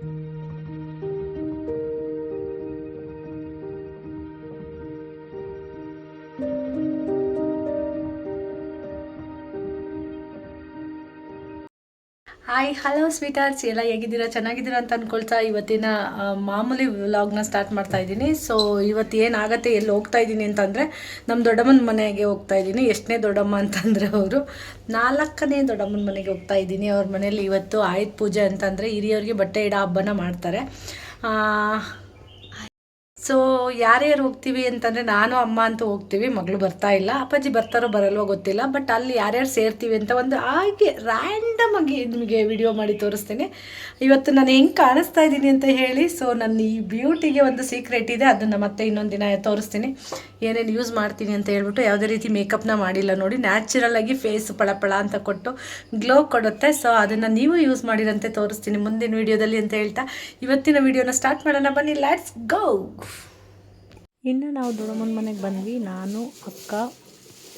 thank you hi hello sweethearts ಎಲ್ಲ ಹೇಗಿದ್ದೀರಾ? ಚೆನ್ನಾಗಿದ್ದೀರಾ ಅಂತ ಅಂದ್ಕೊಳ್ತಾ ಇವತ್ತಿನ ಮಾಮೂಲಿ ವ್ಲಾಗ್ನ ಸ್ಟಾರ್ಟ್ ಮಾಡ್ತಾ ಇದ್ದೀನಿ. ಸೊ ಇವತ್ತು ಏನಾಗತ್ತೆ ಎಲ್ಲಿ ಹೋಗ್ತಾ ಇದ್ದೀನಿ ಅಂತಂದರೆ ನಮ್ಮ ದೊಡ್ಡಮ್ಮನ ಮನೆಗೆ ಹೋಗ್ತಾ ಇದ್ದೀನಿ. ಎಷ್ಟನೇ ದೊಡ್ಡಮ್ಮ ಅಂತಂದರೆ ಅವರು ನಾಲ್ಕನೇ ದೊಡ್ಡಮ್ಮನ ಮನೆಗೆ ಹೋಗ್ತಾ ಇದ್ದೀನಿ. ಅವ್ರ ಮನೇಲಿ ಇವತ್ತು ಆಯುಧ ಪೂಜೆ ಅಂತಂದರೆ ಹಿರಿಯವ್ರಿಗೆ ಬಟ್ಟೆ ಇಡೋ ಹಬ್ಬನ ಮಾಡ್ತಾರೆ. ಸೊ ಯಾರ್ಯಾರು ಹೋಗ್ತೀವಿ ಅಂತಂದರೆ ನಾನು, ಅಮ್ಮ ಅಂತೂ ಹೋಗ್ತೀವಿ. ಮಗಳು ಬರ್ತಾ ಇಲ್ಲ. ಅಪ್ಪಾಜಿ ಬರ್ತಾರೋ ಬರಲ್ವೋ ಗೊತ್ತಿಲ್ಲ. ಬಟ್ ಅಲ್ಲಿ ಯಾರ್ಯಾರು ಸೇರ್ತೀವಿ ಅಂತ ಒಂದು ಹಾಗೆ ರ್ಯಾಂಡಮ್ ಆಗಿ ನಿಮಗೆ ವಿಡಿಯೋ ಮಾಡಿ ತೋರಿಸ್ತೀನಿ. ಇವತ್ತು ನಾನು ಹೆಂಗೆ ಕಾಣಿಸ್ತಾ ಇದ್ದೀನಿ ಅಂತ ಹೇಳಿ ಸೊ ನನ್ನ ಈ ಬ್ಯೂಟಿಗೆ ಒಂದು ಸೀಕ್ರೆಟ್ ಇದೆ. ಅದನ್ನು ಮತ್ತೆ ಇನ್ನೊಂದು ದಿನ ತೋರಿಸ್ತೀನಿ. ಏನೇನು ಯೂಸ್ ಮಾಡ್ತೀನಿ ಅಂತ ಹೇಳ್ಬಿಟ್ಟು ಯಾವುದೇ ರೀತಿ ಮೇಕಪ್ನ ಮಾಡಿಲ್ಲ ನೋಡಿ. ನ್ಯಾಚುರಲ್ ಆಗಿ ಫೇಸ್ ಪಳಪಳ ಅಂತ ಕೊಟ್ಟು ಗ್ಲೋ ಕೊಡುತ್ತೆ. ಸೊ ಅದನ್ನು ನೀವು ಯೂಸ್ ಮಾಡಿರಂತೆ ತೋರಿಸ್ತೀನಿ ಮುಂದಿನ ವಿಡಿಯೋದಲ್ಲಿ ಅಂತ ಹೇಳ್ತಾ. ಇವತ್ತಿನ ವಿಡಿಯೋನ ಸ್ಟಾರ್ಟ್ ಮಾಡೋಣ. ಬನ್ನಿ ಲೆಟ್ಸ್ ಗೋ ಇನ್ನು ನಾವು ದೊಡ್ಡಮ್ಮನ ಮನೆಗೆ ಬಂದ್ವಿ. ನಾನು ಅಕ್ಕ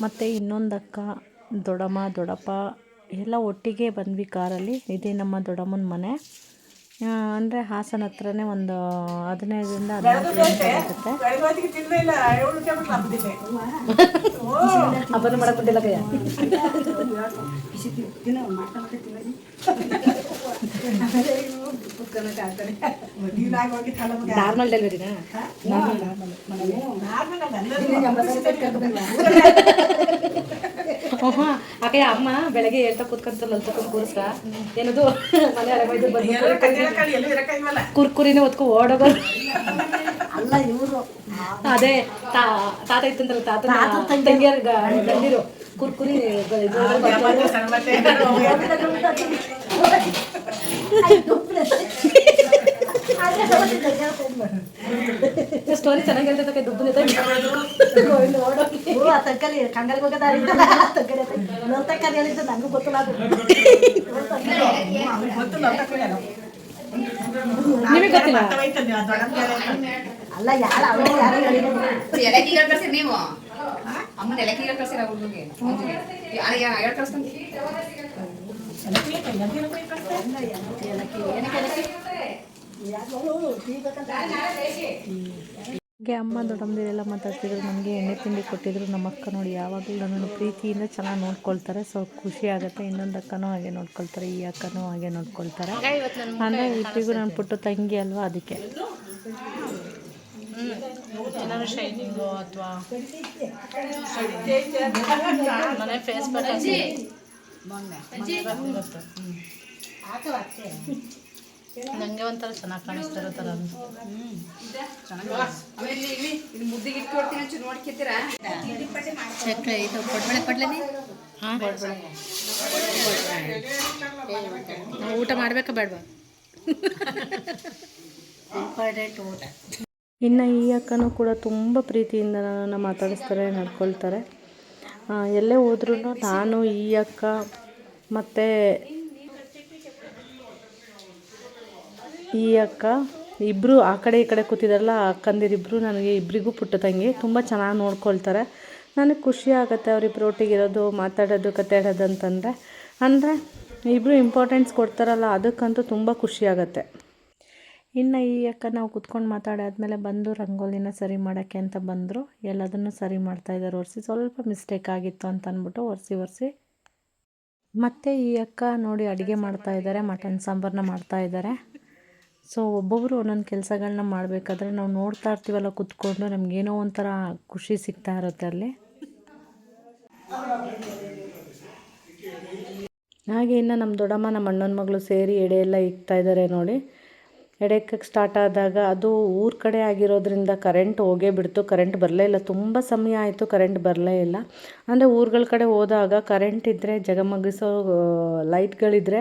ಮತ್ತು ಇನ್ನೊಂದು ಅಕ್ಕ ದೊಡ್ಡಮ್ಮ ದೊಡ್ಡಪ್ಪ ಎಲ್ಲ ಒಟ್ಟಿಗೆ ಬಂದ್ವಿ ಕಾರಲ್ಲಿ. ಇದೇ ನಮ್ಮ ದೊಡ್ಡಮ್ಮನ ಮನೆ. ಅಂದರೆ ಹಾಸನ ಹತ್ರನೇ ಒಂದು ಹದಿನೈದರಿಂದ ಹದಿನಾರು ನಾರ್ಮಲ್ ಡೆಲಿವರಿನಾ ಆಕೆ ಅಮ್ಮ ಬೆಳಗ್ಗೆ ಹೇಳ್ತಾ ಕೂತ್ಕೊಂತಲ್ಲ ತಗೊಂಡು ಕೂರಿಸ್ಕ ಏನದು? ಮನೆ ಬಂದು ಕುರ್ಕುರಿನೇ ಹೊತ್ಕೊ ಓಡೋಗೋರು. ಅಲ್ಲ ಇವರು. ಅದೇ ತಾ ತಾತ ಇತ್ತಂತಲ್ಲ ತಾತ ತಂಗಿಯರ್. ಗಂಡಿರು. ಕುರ್ಕುರಿ ಸ್ಟೋರಿ ಚೆನ್ನಾಗಿ ಹೇಳ್ತೈತೆ ದುಬ್ಬು ಆ ತಕ್ಕಲಿ ಕಂಗಲ್ಗೆ ಹೋಗೋದ ನನ್ನ ತಕ್ಕಡಿ ಹೇಳಿದ್ದು ನನಗೂ ಗೊತ್ತಿಲ್ಲ ಅದು. ನಿಮಗೆ ಗೊತ್ತಿಲ್ಲ? ಅಲ್ಲ ಯಾರು ಅವ್ರು ಯಾರು ಹೇಳಿದ್ರು ನೀವು? ಅಮ್ಮನ ಎಲಕ್ಕಿಗೆ ಕಳ್ಸಿರ ಹುಡುಗಿಗೆ? ಹೇಳಿ ಕಳ್ಸ್ತಾನೆ ಹಾಗೆ ಅಮ್ಮ ದೊಡ್ಡಮ್ಮದಿರೆಲ್ಲ ಮಾತಾಡ್ತಿದ್ರು, ನಮಗೆ ಎಣ್ಣೆ ತಿಂಡಿ ಕೊಟ್ಟಿದ್ರು, ನಮ್ಮ ಅಕ್ಕ ನೋಡಿ ಯಾವಾಗಲೂ ನನ್ನನ್ನು ಪ್ರೀತಿಯಿಂದ ಚೆನ್ನಾಗಿ ನೋಡ್ಕೊಳ್ತಾರೆ, ಸೊ ಖುಷಿ ಆಗುತ್ತೆ, ಇನ್ನೊಂದು ಅಕ್ಕನೂ ಹಾಗೆ ನೋಡ್ಕೊಳ್ತಾರೆ, ಈ ಅಕ್ಕನೂ ಹಾಗೆ ನೋಡ್ಕೊಳ್ತಾರೆ. ಅಂದರೆ ಇಬ್ಬರಿಗೂ ನನ್ನ ಪುಟ್ಟು ತಂಗಿ ಅಲ್ವಾ ಅದಕ್ಕೆ. ಅಥವಾ ನನಗೆ ಒಂಥರ ಚೆನ್ನಾಗಿ ಕಾಣಿಸ್ತಿರೋ ಥರ ಚಕ್ರೆ ಇದು ಕೊಡ್ಬೇಳೆ ಕೊಡ್ಲೇನಿ ಹಾಂ ಊಟ ಮಾಡಬೇಕಾ ಬೇಡವಾ? ಇಂಪಾರ್ಟೆಂಟ್ ಊಟ ಇನ್ನು ಈ ಅಕ್ಕನೂ ಕೂಡ ತುಂಬ ಪ್ರೀತಿಯಿಂದ ನನ್ನನ್ನು ಮಾತಾಡಿಸ್ತಾರೆ ನಡ್ಕೊಳ್ತಾರೆ. ಎಲ್ಲೇ ಹೋದ್ರೂ ನಾನು ಈ ಅಕ್ಕ ಮತ್ತು ಈ ಅಕ್ಕ ಇಬ್ಬರು ಆ ಕಡೆ ಈ ಕಡೆ ಕೂತಿದಾರಲ್ಲ, ಆ ಅಕ್ಕಂದಿರಿಬ್ಬರು ನನಗೆ ಇಬ್ಬರಿಗೂ ಪುಟ್ಟ ತಂಗಿ ತುಂಬ ಚೆನ್ನಾಗಿ ನೋಡ್ಕೊಳ್ತಾರೆ. ನನಗೆ ಖುಷಿ ಆಗುತ್ತೆ ಅವರಿಬ್ಬರು ಒಟ್ಟಿಗೆ ಇರೋದು ಮಾತಾಡೋದು, ಕತೆ ಆಡೋದು ಅಂತಂದರೆ. ಅಂದರೆ ಇಬ್ಬರು ಇಂಪಾರ್ಟೆನ್ಸ್ ಕೊಡ್ತಾರಲ್ಲ, ಅದಕ್ಕಂತೂ ತುಂಬ ಖುಷಿ ಆಗುತ್ತೆ. ಇನ್ನು ಈ ಅಕ್ಕ ನಾವು ಕುತ್ಕೊಂಡು ಮಾತಾಡಾದ್ಮೇಲೆ ಬಂದು ರಂಗೋಲಿನ ಸರಿ ಮಾಡೋಕ್ಕೆ ಅಂತ ಬಂದರು. ಎಲ್ಲದನ್ನು ಸರಿ ಮಾಡ್ತಾಯಿದ್ದಾರೆ ಒರೆಸಿ. ಸ್ವಲ್ಪ ಮಿಸ್ಟೇಕ್ ಆಗಿತ್ತು ಅಂತ ಅಂದ್ಬಿಟ್ಟು ಒರೆಸಿ ಒರೆಸಿ. ಮತ್ತು ಈ ಅಕ್ಕ ನೋಡಿ ಅಡುಗೆ ಮಾಡ್ತಾ ಇದ್ದಾರೆ ಮಟನ್ ಸಾಂಬಾರನ್ನ ಮಾಡ್ತಾ ಇದ್ದಾರೆ ಸೊ ಒಬ್ಬೊಬ್ಬರು ಒಂದೊಂದು ಕೆಲಸಗಳನ್ನ ಮಾಡಬೇಕಾದ್ರೆ ನಾವು ನೋಡ್ತಾ ಇರ್ತೀವಲ್ಲ ಕುತ್ಕೊಂಡು, ನಮಗೇನೋ ಒಂಥರ ಖುಷಿ ಸಿಗ್ತಾ ಇರುತ್ತೆ ಅಲ್ಲಿ. ಹಾಗೆ ಇನ್ನು ನಮ್ಮ ದೊಡ್ಡಮ್ಮ ನಮ್ಮ ಅಣ್ಣನ ಮಗಳು ಸೇರಿ ಎಡೆ ಎಲ್ಲ ಇಕ್ತಾ ಇದ್ದಾರೆ ನೋಡಿ. ಎಡೆಕ್ಕೆ ಸ್ಟಾರ್ಟ್ ಆದಾಗ ಅದು ಊರ ಕಡೆ ಆಗಿರೋದ್ರಿಂದ ಕರೆಂಟ್ ಹೋಗೇ ಬಿಡ್ತು ಕರೆಂಟ್ ಬರಲೇ ಇಲ್ಲ. ತುಂಬ ಸಮಯ ಆಯಿತು ಕರೆಂಟ್ ಬರಲೇ ಇಲ್ಲ. ಅಂದರೆ ಊರುಗಳ ಕಡೆ ಹೋದಾಗ ಕರೆಂಟ್ ಇದ್ದರೆ ಜಗಮಗಿಸೋ ಲೈಟ್ಗಳಿದ್ರೆ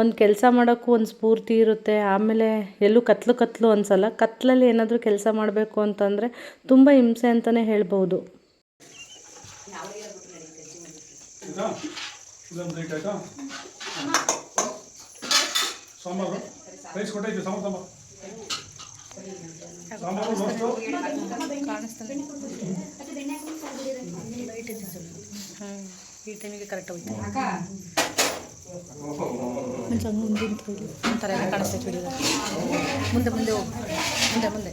ಒಂದು ಕೆಲಸ ಮಾಡೋಕ್ಕೂ ಒಂದು ಸ್ಫೂರ್ತಿ ಇರುತ್ತೆ. ಆಮೇಲೆ ಎಲ್ಲೂ ಕತ್ಲು ಕತ್ಲು ಅನ್ಸಲ್ಲ. ಕತ್ಲಲ್ಲಿ ಏನಾದರೂ ಕೆಲಸ ಮಾಡಬೇಕು ಅಂತಂದರೆ ತುಂಬ ಹಿಂಸೆ ಅಂತಲೇ ಹೇಳ್ಬೋದು ಈ ಟೈಮಿಗೆ ಕರೆಕ್ಟ್ ಹೋಯ್ತು. ಒಂಥರ ಎಲ್ಲ ಕಾಣಿಸ್ತೈತೆ ಬಿಡಿ ಮುಂದೆ ಮುಂದೆ ಹೋಗು ಮುಂದೆ ಮುಂದೆ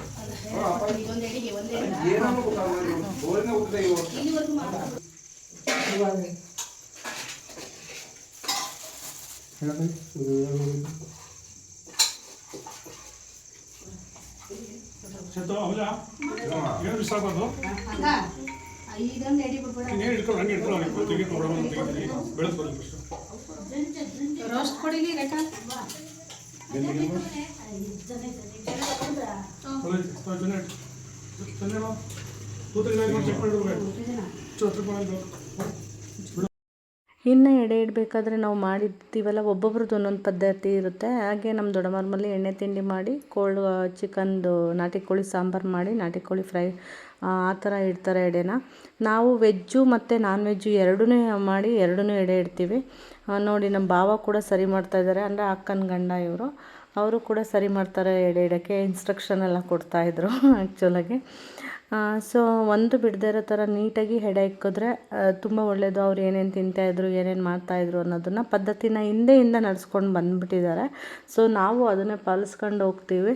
ಏನು ಮಿಸ್ ಆಗಬಾರ್ದು ಇದೊಂದು ಎಡಿ ನೀನು ಹಿಡ್ಕೊಂಡು ಹಂಗೆ ಹಿಡ್ಕೊಂಡು ಅವ್ನಿಗೆ ತೆಗೆದು ನೋಡೋಣ ತೆಗೆದು ಬೆಳೆದು ಬರೋದು ಫಸ್ಟು ರೋಸ್ಟ್ ಕೊಡಿಲಿ ರೇಖಾ ಇನ್ನು ಎಡೆ ಇಡಬೇಕಾದ್ರೆ ನಾವು ಮಾಡಿರ್ತೀವಲ್ಲ, ಒಬ್ಬೊಬ್ರದ್ದು ಒಂದೊಂದು ಪದ್ಧತಿ ಇರುತ್ತೆ. ಹಾಗೆ ನಮ್ಮ ದೊಡ್ಡಮ್ಮರ ಎಣ್ಣೆ ತಿಂಡಿ ಮಾಡಿ ಕೋಲ್ಡ್ ಚಿಕನ್ದು ನಾಟಿ ಕೋಳಿ, ಸಾಂಬಾರು ಮಾಡಿ, ನಾಟಿ ಕೋಳಿ ಫ್ರೈ, ಆ ಥರ ಇಡ್ತಾರೆ ಎಡೆನ. ನಾವು ವೆಜ್ಜು ಮತ್ತು ನಾನ್ ವೆಜ್ಜು ಎರಡೂ ಮಾಡಿ ಎರಡೂ ಎಡೆ ಇಡ್ತೀವಿ. ನೋಡಿ ನಮ್ಮ ಭಾವ ಕೂಡ ಸರಿ ಮಾಡ್ತಾ ಇದ್ದಾರೆ. ಅಂದರೆ ಅಕ್ಕನ ಗಂಡ ಇವರು. ಅವರು ಕೂಡ ಸರಿ ಮಾಡ್ತಾರೆ ಎಡೆ ಇಡೋಕ್ಕೆ. ಇನ್ಸ್ಟ್ರಕ್ಷನ್ ಎಲ್ಲ ಕೊಡ್ತಾಯಿದ್ರು ಆ್ಯಕ್ಚುಲಾಗಿ ಸೊ ಒಂದು ಬಿಡದೇ ಇರೋ ಥರ ನೀಟಾಗಿ ಎಡೆ ಇಕ್ಕಿದ್ರೆ ತುಂಬ ಒಳ್ಳೆಯದು ಅವ್ರು ಏನೇನು ತಿಂತಾಯಿದ್ರು ಏನೇನು ಮಾಡ್ತಾಯಿದ್ರು ಅನ್ನೋದನ್ನು ಪದ್ಧತಿನ ಹಿಂದೆಯಿಂದ ನಡೆಸ್ಕೊಂಡು ಬಂದುಬಿಟ್ಟಿದ್ದಾರೆ. ಸೊ ನಾವು ಅದನ್ನೇ ಪಾಲಿಸ್ಕೊಂಡು ಹೋಗ್ತೀವಿ.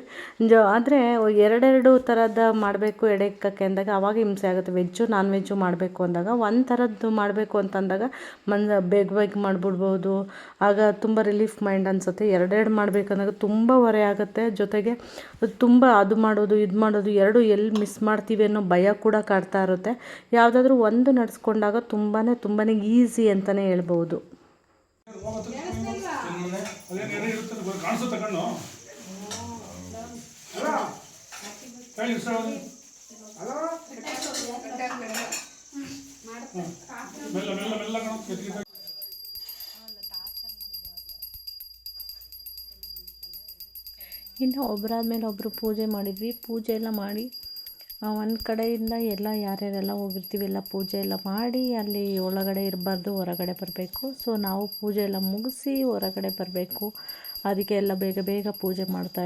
ಜ, ಆದರೆ ಎರಡೆರಡು ಥರದ ಮಾಡಬೇಕು ಎಡೆ ಇಕ್ಕಕ್ಕೆ ಅಂದಾಗ, ಅವಾಗ ಹಿಂಸೆ ಆಗುತ್ತೆ. ವೆಜ್ಜು ನಾನ್ ವೆಜ್ಜು ಮಾಡಬೇಕು ಅಂದಾಗ, ಒಂದು ಥರದ್ದು ಮಾಡಬೇಕು ಅಂತಂದಾಗ ಮನ ಬೇಗ ಬೇಗ ಮಾಡಿಬಿಡ್ಬೋದು. ಆಗ ತುಂಬ ರಿಲೀಫ್ ಮೈಂಡ್ ಅನಿಸುತ್ತೆ. ಎರಡೆರಡು ಮಾಡಬೇಕಂದಾಗ ತುಂಬ ಹೊರೆ ಆಗುತ್ತೆ. ಜೊತೆಗೆ ತುಂಬ ಅದು ಮಾಡೋದು, ಇದು ಮಾಡೋದು, ಎರಡು ಎಲ್ಲಿ ಮಿಸ್ ಮಾಡ್ತೀವಿ ಅನ್ನೋ ಭಯ ಕೂಡ ಕಾಡ್ತಾ ಇರುತ್ತೆ. ಯಾವುದಾದ್ರೂ ಒಂದು ನಡೆಸ್ಕೊಂಡಾಗ ತುಂಬಾ ತುಂಬಾ ಈಸಿ ಅಂತಲೇ ಹೇಳ್ಬೋದು. ಇನ್ನು ಒಬ್ಬರಾದ್ಮೇಲೆ ಒಬ್ಬರು ಪೂಜೆ ಮಾಡಿದ್ವಿ. ಪೂಜೆ ಎಲ್ಲ ಮಾಡಿ ಒಂದು ಕಡೆಯಿಂದ ಎಲ್ಲ ಯಾರ್ಯಾರೆಲ್ಲ ಹೋಗಿರ್ತೀವಿ, ಎಲ್ಲ ಪೂಜೆ ಎಲ್ಲ ಮಾಡಿ ಅಲ್ಲಿ ಒಳಗಡೆ ಇರಬಾರ್ದು, ಹೊರಗಡೆ ಬರಬೇಕು. ಸೊ ನಾವು ಪೂಜೆ ಎಲ್ಲ ಮುಗಿಸಿ ಹೊರಗಡೆ ಬರಬೇಕು. ಅದಕ್ಕೆ ಎಲ್ಲ ಬೇಗ ಬೇಗ ಪೂಜೆ ಮಾಡ್ತಾ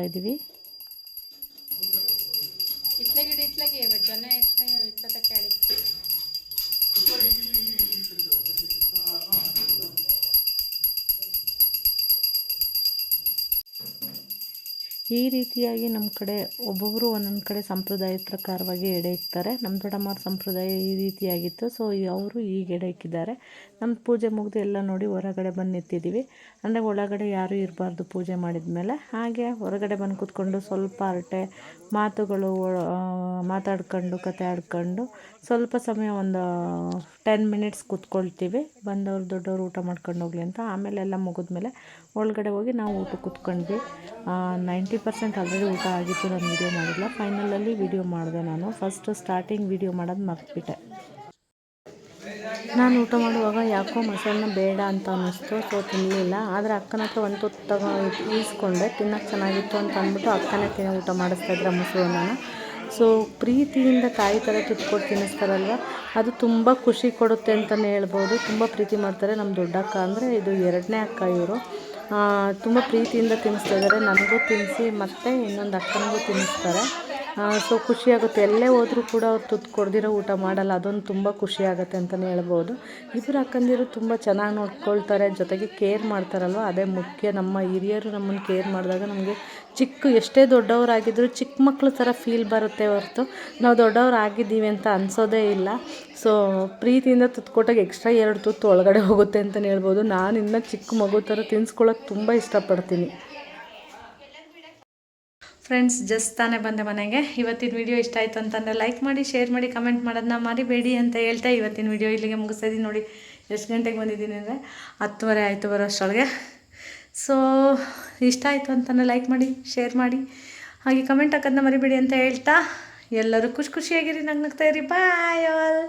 ಈ ರೀತಿಯಾಗಿ ನಮ್ಮ ಕಡೆ ಒಬ್ಬೊಬ್ಬರು ಒಂದೊಂದು ಕಡೆ ಸಂಪ್ರದಾಯದ ಪ್ರಕಾರವಾಗಿ ಎಡೆ ಇಕ್ತಾರೆ. ನಮ್ಮ ದೊಡ್ಡಮ್ಮವ್ರ ಸಂಪ್ರದಾಯ ಈ ರೀತಿಯಾಗಿತ್ತು. ಸೊ ಅವರು ಈಗ ಎಡೆ ಇಕ್ಕಿದ್ದಾರೆ. ನಮ್ಮ ಪೂಜೆ ಮುಗಿದು ಎಲ್ಲ ನೋಡಿ ಹೊರಗಡೆ ಬಂದು ನಿಂತಿದ್ದೀವಿ. ಅಂದರೆ ಒಳಗಡೆ ಯಾರೂ ಇರಬಾರ್ದು ಪೂಜೆ ಮಾಡಿದ ಮೇಲೆ ಹಾಗೆ ಹೊರಗಡೆ ಬಂದು ಕೂತ್ಕೊಂಡು ಸ್ವಲ್ಪ ಹರಟೆ ಮಾತುಗಳು ಮಾತಾಡ್ಕೊಂಡು, ಕತೆ ಆಡ್ಕೊಂಡು ಸ್ವಲ್ಪ ಸಮಯ ಒಂದು ಟೆನ್ ಮಿನಿಟ್ಸ್ ಕೂತ್ಕೊಳ್ತೀವಿ. ಬಂದವರು ದೊಡ್ಡವರು ಊಟ ಮಾಡ್ಕೊಂಡು ಹೋಗ್ಲಿ ಅಂತ. ಆಮೇಲೆ ಎಲ್ಲ ಮುಗಿದ್ಮೇಲೆ ಒಳಗಡೆ ಹೋಗಿ ನಾವು ಊಟ ಕೂತ್ಕೊಂಡ್ವಿ. ನೈಂಟಿ ಪರ್ಸೆಂಟ್ ಆಲ್ರೆಡಿ ಊಟ ಆಗಿತ್ತು, ನಾನು ವೀಡಿಯೋ ಮಾಡಿಲ್ಲ. ಫೈನಲಲ್ಲಿ ವೀಡಿಯೋ ಮಾಡಿದೆ ನಾನು. ಫಸ್ಟ್ ಸ್ಟಾರ್ಟಿಂಗ್ ವೀಡಿಯೋ ಮಾಡೋದು ಮರ್ತ್ಬಿಟ್ಟೆ. ನಾನು ಊಟ ಮಾಡುವಾಗ ಯಾಕೋ ಮಸಾಲನ್ನ ಬೇಡ ಅಂತ ಅನ್ನಿಸ್ತು ಸೊ ತಿನ್ನಲಿಲ್ಲ ಆದರೆ ಅಕ್ಕನ ಹತ್ರ ಒಂದು ತುತ್ತು ತಗೋ ಈಸ್ಕೊಂಡೆ ತಿನ್ನೋಕ್ಕೆ ಚೆನ್ನಾಗಿತ್ತು ಅಂತ ಅಂದ್ಬಿಟ್ಟು ಅಕ್ಕನೇ ತಿನ್ನೋ ಊಟ ಮಾಡಿಸ್ತಾ ಇದ್ರೆ ಮೊಸರನ್ನ. ಸೊ ಪ್ರೀತಿಯಿಂದ ತಾಯಿ ಥರ ಕೊಟ್ಟು ತಿನ್ನಿಸ್ತಾರಲ್ವ? ಅದು ತುಂಬ ಖುಷಿ ಕೊಡುತ್ತೆ ಅಂತಲೇ ಹೇಳ್ಬೋದು. ತುಂಬ ಪ್ರೀತಿ ಮಾಡ್ತಾರೆ ನಮ್ಮ ದೊಡ್ಡಕ್ಕ ಅಂದರೆ ಇದು ಎರಡನೇ ಅಕ್ಕ ಇವರು. ತುಂಬ ಪ್ರೀತಿಯಿಂದ ತಿನ್ನಿಸ್ತಾ ಇದ್ದಾರೆ. ನನಗೂ ತಿನ್ನಿಸಿ ಮತ್ತು ಇನ್ನೊಂದು ಅಕ್ಕನಿಗೂ ತಿನ್ನಿಸ್ತಾರೆ. ಸೊ ಖುಷಿಯಾಗುತ್ತೆ. ಎಲ್ಲೇ ಹೋದರೂ ಕೂಡ ಅವ್ರು ತುತ್ತು ಕೊಡ್ದಿರೋ ಊಟ ಮಾಡಲ್ಲ. ಅದೊಂದು ತುಂಬ ಖುಷಿಯಾಗುತ್ತೆ ಅಂತಲೇ ಹೇಳ್ಬೋದು. ಇಬ್ಬರು ಅಕ್ಕಂದಿರು ತುಂಬ ಚೆನ್ನಾಗಿ ನೋಡ್ಕೊಳ್ತಾರೆ, ಜೊತೆಗೆ ಕೇರ್ ಮಾಡ್ತಾರಲ್ವ? ಅದೇ ಮುಖ್ಯ. ನಮ್ಮ ಹಿರಿಯರು ನಮ್ಮನ್ನು ಕೇರ್ ಮಾಡಿದಾಗ ನಮಗೆ ಚಿಕ್ಕ, ಎಷ್ಟೇ ದೊಡ್ಡವರಾಗಿದ್ದರೂ ಚಿಕ್ಕ ಮಕ್ಕಳ ಥರ ಫೀಲ್ ಬರುತ್ತೆ ಹೊರತು. ನಾವು ದೊಡ್ಡವ್ರು ಆಗಿದ್ದೀವಿ ಅಂತ ಅನಿಸೋದೇ ಇಲ್ಲ. ಸೊ ಪ್ರೀತಿಯಿಂದ ತುತ್ತು ಕೊಟ್ಟಾಗ ಎಕ್ಸ್ಟ್ರಾ ಎರಡು ತುತ್ತು ಒಳಗಡೆ ಹೋಗುತ್ತೆ ಅಂತಲೇ ಹೇಳ್ಬೋದು. ನಾನು ಇನ್ನೂ ಚಿಕ್ಕ ಮಗು ಥರ ತಿನ್ಸ್ಕೊಳ್ಳೋಕೆ ತುಂಬ ಇಷ್ಟಪಡ್ತೀನಿ. ಫ್ರೆಂಡ್ಸ್ ಜಸ್ಟ್ ತಾನೇ ಬಂದೆ ಮನೆಗೆ. ಇವತ್ತಿನ ವಿಡಿಯೋ ಇಷ್ಟ ಆಯಿತು ಅಂತಂದರೆ ಲೈಕ್ ಮಾಡಿ ಶೇರ್ ಮಾಡಿ ಕಮೆಂಟ್ ಮಾಡೋದನ್ನ ಮರಿಬೇಡಿ ಅಂತ ಹೇಳ್ತಾ ಇವತ್ತಿನ ವಿಡಿಯೋ ಇಲ್ಲಿಗೆ ಮುಗಿಸ್ತಾಯಿದ್ದೀನಿ ನೋಡಿ. ಎಷ್ಟು ಗಂಟೆಗೆ ಬಂದಿದ್ದೀನಿ ಅಂದರೆ ಹತ್ತುವರೆ ಆಯಿತು ಬರೋ ಅಷ್ಟೊಳಗೆ ಸೊ ಇಷ್ಟ ಆಯಿತು ಅಂತಂದರೆ ಲೈಕ್ ಮಾಡಿ ಶೇರ್ ಮಾಡಿ. ಹಾಗೆ ಕಮೆಂಟ್ ಹಾಕೋದನ್ನ ಮರಿಬೇಡಿ ಅಂತ ಹೇಳ್ತಾ ಎಲ್ಲರೂ ಖುಷಿ ಖುಷಿಯಾಗಿರಿ, ನಂಗೆ ನಗ್ತಾಯಿರಿ ಬಾಯ್ ಆಲ್